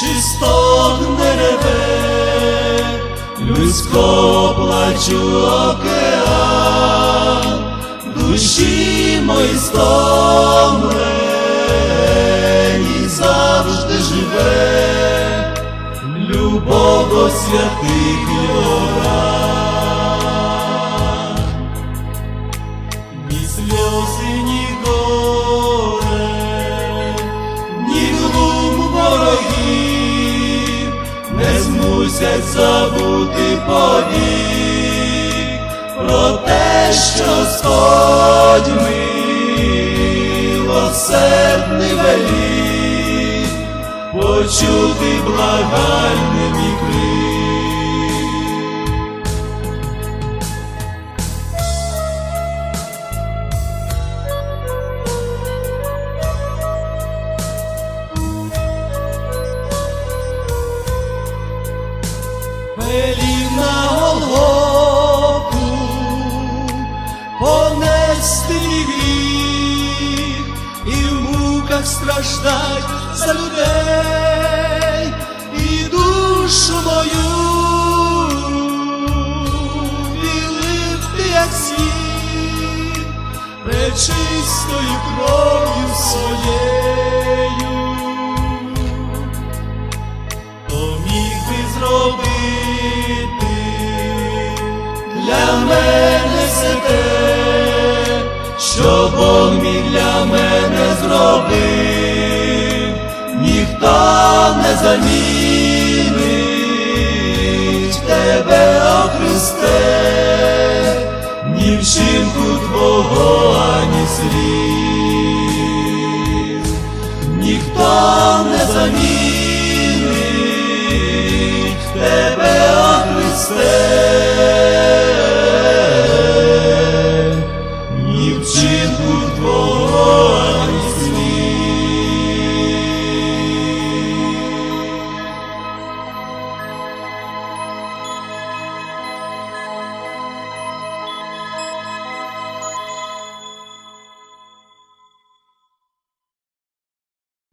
чи стогне реве, людсько плачу океан, душі мої стомлені завжди живе, любов до святих не забути повік про те, що Господь милосердний велів, почути благальний муках страждать за людей і душу мою. Білив як сніг пречистою кров'ю своєю. То міг би зробити для мене все що Бог міг не замінить тебе, о Христе, ні вчинку Твого, ані слів. Ніхто не замінить